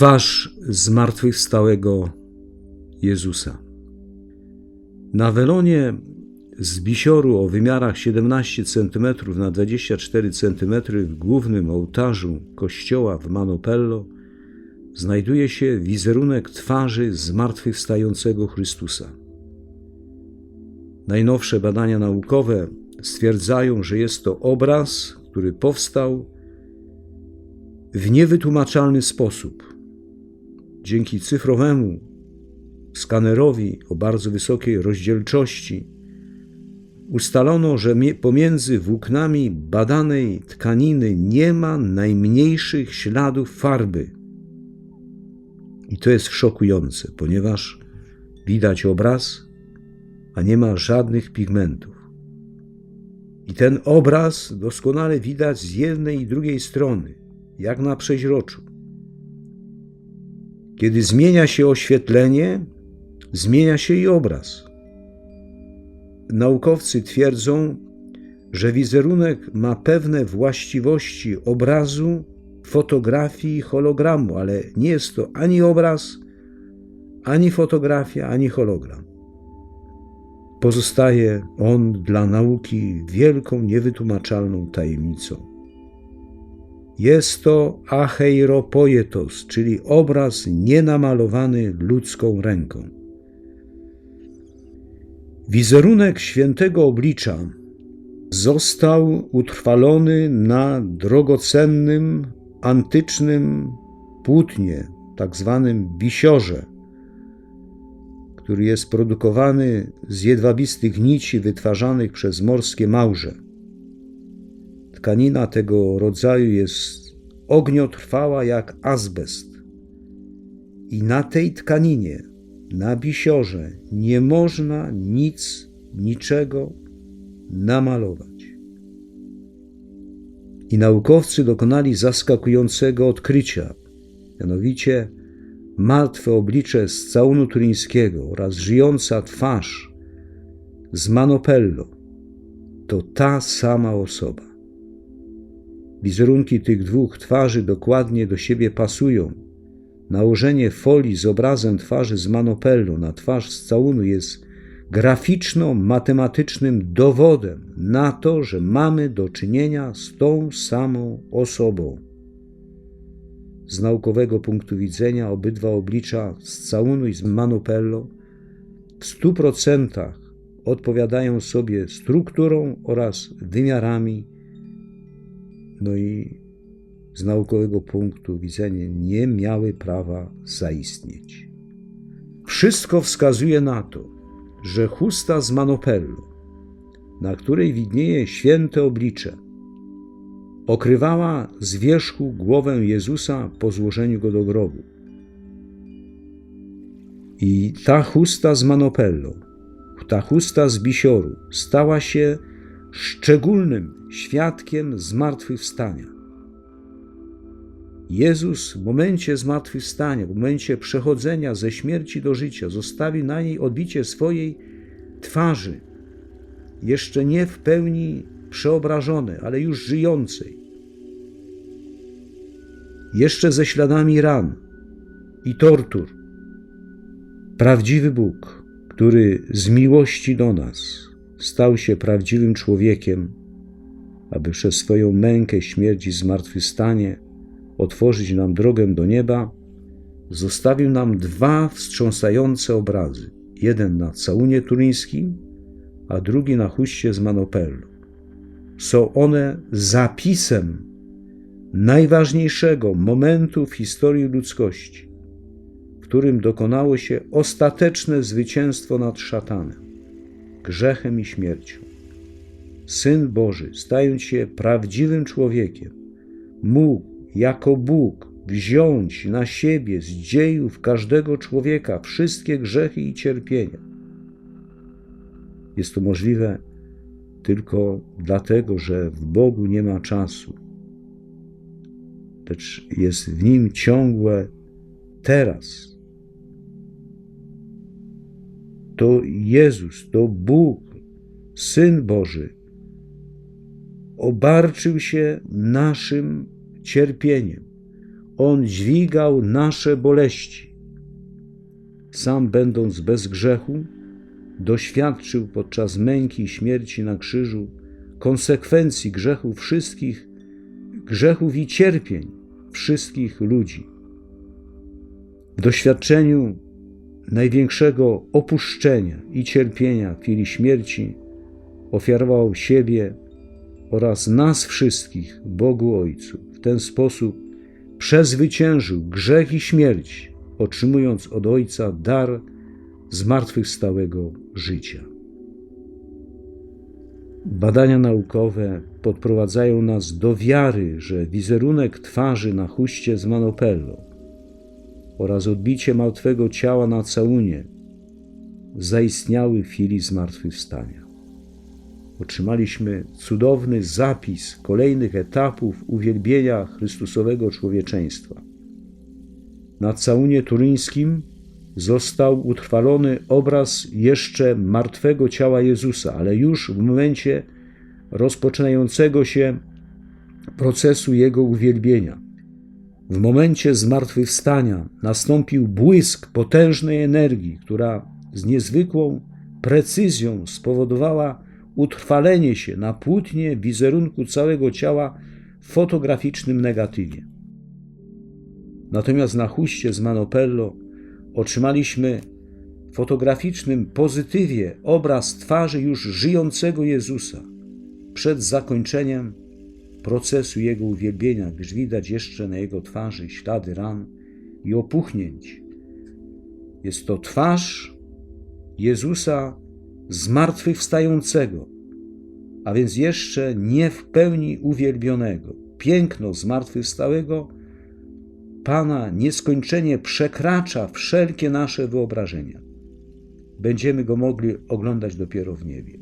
twarz zmartwychwstałego Jezusa. Na welonie z bisioru o wymiarach 17 cm na 24 cm w głównym ołtarzu kościoła w Manopello znajduje się wizerunek twarzy zmartwychwstającego Chrystusa. Najnowsze badania naukowe stwierdzają, że jest to obraz, który powstał w niewytłumaczalny sposób. Dzięki cyfrowemu skanerowi o bardzo wysokiej rozdzielczości ustalono, że pomiędzy włóknami badanej tkaniny nie ma najmniejszych śladów farby. I to jest szokujące, ponieważ widać obraz, a nie ma żadnych pigmentów. I ten obraz doskonale widać z jednej i drugiej strony, jak na przeźroczu. Kiedy zmienia się oświetlenie, zmienia się i obraz. Naukowcy twierdzą, że wizerunek ma pewne właściwości obrazu, fotografii i hologramu, ale nie jest to ani obraz, ani fotografia, ani hologram. Pozostaje on dla nauki wielką, niewytłumaczalną tajemnicą. Jest to acheiropoietos, czyli obraz nienamalowany ludzką ręką. Wizerunek świętego oblicza został utrwalony na drogocennym, antycznym płótnie, tak zwanym bisiorze, który jest produkowany z jedwabistych nici wytwarzanych przez morskie małże. Tkanina tego rodzaju jest ogniotrwała jak azbest. I na tej tkaninie, na bisiorze, nie można nic, niczego namalować. I naukowcy dokonali zaskakującego odkrycia, mianowicie martwe oblicze z całunu turyńskiego oraz żyjąca twarz z Manopello to ta sama osoba. Wizerunki tych dwóch twarzy dokładnie do siebie pasują. Nałożenie folii z obrazem twarzy z Manopello na twarz z całunu jest graficzno-matematycznym dowodem na to, że mamy do czynienia z tą samą osobą. Z naukowego punktu widzenia obydwa oblicza z całunu i z Manopello w stu procentach odpowiadają sobie strukturą oraz wymiarami no i z naukowego punktu widzenia nie miały prawa zaistnieć. Wszystko wskazuje na to, że chusta z Manopellu, na której widnieje święte oblicze, okrywała z wierzchu głowę Jezusa po złożeniu go do grobu. I ta chusta z Manopello, ta chusta z Bisioru stała się szczególnym świadkiem zmartwychwstania. Jezus w momencie zmartwychwstania, w momencie przechodzenia ze śmierci do życia, zostawił na niej odbicie swojej twarzy, jeszcze nie w pełni przeobrażone, ale już żyjącej. Jeszcze ze śladami ran i tortur. Prawdziwy Bóg, który z miłości do nas stał się prawdziwym człowiekiem, aby przez swoją mękę, śmierć i zmartwychwstanie otworzyć nam drogę do nieba, zostawił nam dwa wstrząsające obrazy. Jeden na całunie turyńskim, a drugi na huście z Manopellu. Są one zapisem najważniejszego momentu w historii ludzkości, w którym dokonało się ostateczne zwycięstwo nad szatanem grzechem i śmiercią. Syn Boży, stając się prawdziwym człowiekiem, mógł jako Bóg wziąć na siebie z dziejów każdego człowieka wszystkie grzechy i cierpienia. Jest to możliwe tylko dlatego, że w Bogu nie ma czasu, lecz jest w nim ciągłe teraz to Jezus, to Bóg, Syn Boży, obarczył się naszym cierpieniem, On dźwigał nasze boleści. Sam, będąc bez grzechu, doświadczył podczas męki i śmierci na krzyżu konsekwencji grzechów wszystkich, grzechów i cierpień wszystkich ludzi. W doświadczeniu największego opuszczenia i cierpienia w chwili śmierci ofiarował siebie oraz nas wszystkich Bogu Ojcu. W ten sposób przezwyciężył grzech i śmierć, otrzymując od Ojca dar zmartwychwstałego życia. Badania naukowe podprowadzają nas do wiary, że wizerunek twarzy na chuście z Manopello oraz odbicie martwego ciała na całunie zaistniały w chwili zmartwychwstania. Otrzymaliśmy cudowny zapis kolejnych etapów uwielbienia Chrystusowego człowieczeństwa. Na całunie turyńskim został utrwalony obraz jeszcze martwego ciała Jezusa, ale już w momencie rozpoczynającego się procesu Jego uwielbienia. W momencie zmartwychwstania nastąpił błysk potężnej energii, która z niezwykłą precyzją spowodowała utrwalenie się na płótnie wizerunku całego ciała w fotograficznym negatywie. Natomiast na huście z Manopello otrzymaliśmy w fotograficznym pozytywie obraz twarzy już żyjącego Jezusa przed zakończeniem procesu Jego uwielbienia, gdyż widać jeszcze na Jego twarzy ślady ran i opuchnięć. Jest to twarz Jezusa zmartwychwstającego, a więc jeszcze nie w pełni uwielbionego. Piękno zmartwychwstałego Pana nieskończenie przekracza wszelkie nasze wyobrażenia. Będziemy go mogli oglądać dopiero w niebie.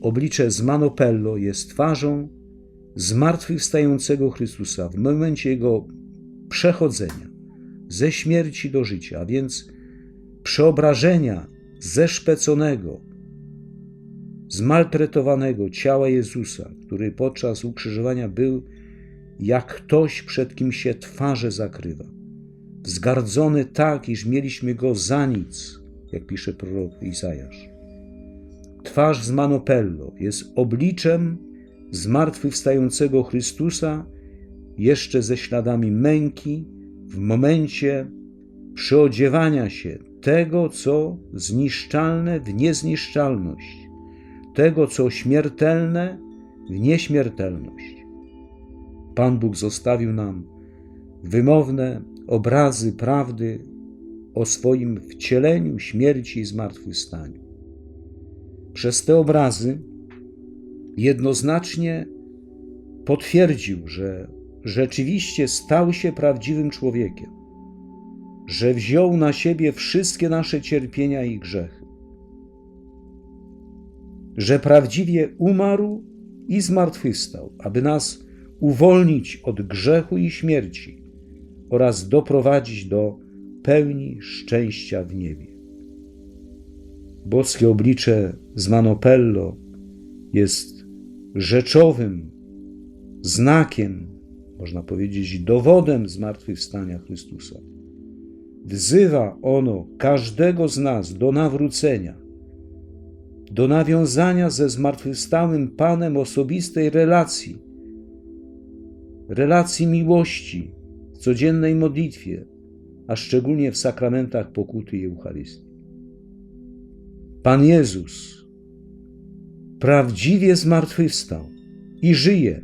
Oblicze z Manopello jest twarzą zmartwychwstającego Chrystusa w momencie Jego przechodzenia ze śmierci do życia, a więc przeobrażenia zeszpeconego, zmaltretowanego ciała Jezusa, który podczas ukrzyżowania był jak ktoś, przed kim się twarze zakrywa. Wzgardzony tak, iż mieliśmy go za nic, jak pisze prorok Izajasz. Twarz z Manopello jest obliczem zmartwychwstającego Chrystusa, jeszcze ze śladami męki, w momencie przyodziewania się tego, co zniszczalne w niezniszczalność, tego, co śmiertelne w nieśmiertelność. Pan Bóg zostawił nam wymowne obrazy prawdy o swoim wcieleniu, śmierci i zmartwychwstaniu. Przez te obrazy jednoznacznie potwierdził, że rzeczywiście stał się prawdziwym człowiekiem, że wziął na siebie wszystkie nasze cierpienia i grzechy, że prawdziwie umarł i zmartwychwstał, aby nas uwolnić od grzechu i śmierci oraz doprowadzić do pełni szczęścia w niebie. Boskie oblicze z Manopello jest rzeczowym znakiem, można powiedzieć, dowodem zmartwychwstania Chrystusa. Wzywa ono każdego z nas do nawrócenia, do nawiązania ze zmartwychwstałym Panem osobistej relacji relacji miłości w codziennej modlitwie, a szczególnie w sakramentach pokuty i Eucharystii. Pan Jezus prawdziwie zmartwychwstał i żyje.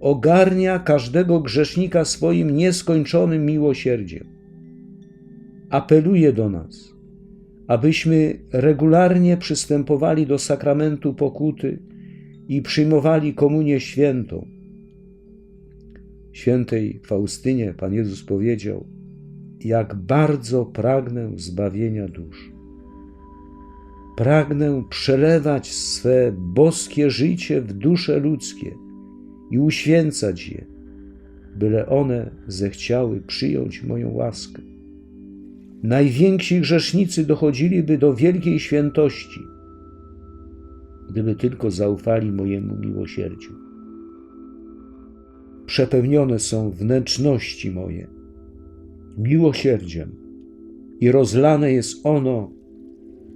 Ogarnia każdego grzesznika swoim nieskończonym miłosierdziem. Apeluje do nas, abyśmy regularnie przystępowali do sakramentu pokuty i przyjmowali komunię świętą świętej Faustynie Pan Jezus powiedział: Jak bardzo pragnę zbawienia dusz. Pragnę przelewać swe boskie życie w dusze ludzkie i uświęcać je, byle one zechciały przyjąć moją łaskę. Najwięksi grzesznicy dochodziliby do wielkiej świętości, gdyby tylko zaufali mojemu miłosierdziu. przepełnione są wnętrzności moje miłosierdziem i rozlane jest ono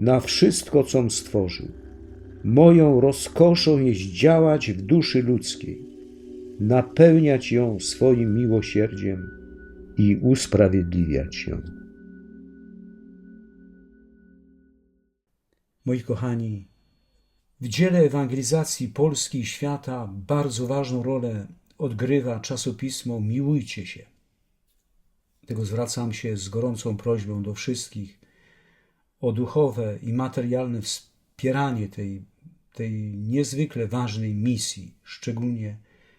na wszystko, com stworzył. Moją rozkoszą jest działać w duszy ludzkiej, napełniać ją swoim miłosierdziem i usprawiedliwiać ją. Moi kochani, w dziele ewangelizacji Polski i świata bardzo ważną rolę odgrywa czasopismo Miłujcie się. Tego zwracam się z gorącą prośbą do wszystkich o duchowe i materialne wspieranie tej, tej niezwykle ważnej misji, szczególnie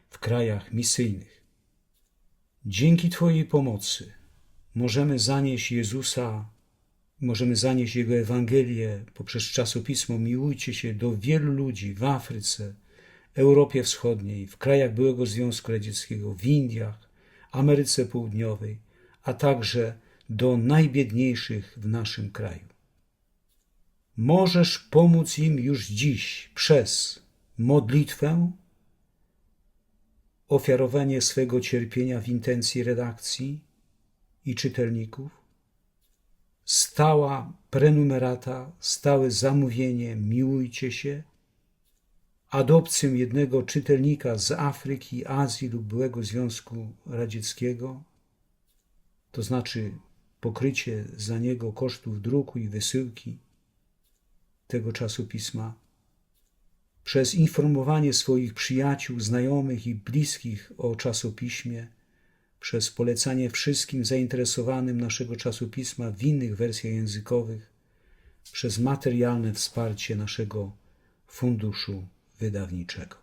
w krajach misyjnych. Dzięki Twojej pomocy możemy zanieść Jezusa, możemy zanieść Jego Ewangelię poprzez czasopismo Miłujcie się do wielu ludzi w Afryce, Europie Wschodniej, w krajach byłego Związku Radzieckiego, w Indiach, Ameryce Południowej, a także do najbiedniejszych w naszym kraju. Możesz pomóc im już dziś przez modlitwę, ofiarowanie swego cierpienia w intencji redakcji i czytelników, stała prenumerata, stałe zamówienie Miłujcie się, adopcję jednego czytelnika z Afryki, Azji lub byłego Związku Radzieckiego, to znaczy pokrycie za niego kosztów druku i wysyłki tego czasopisma, przez informowanie swoich przyjaciół, znajomych i bliskich o czasopiśmie, przez polecanie wszystkim zainteresowanym naszego czasopisma w innych wersjach językowych, przez materialne wsparcie naszego funduszu wydawniczego.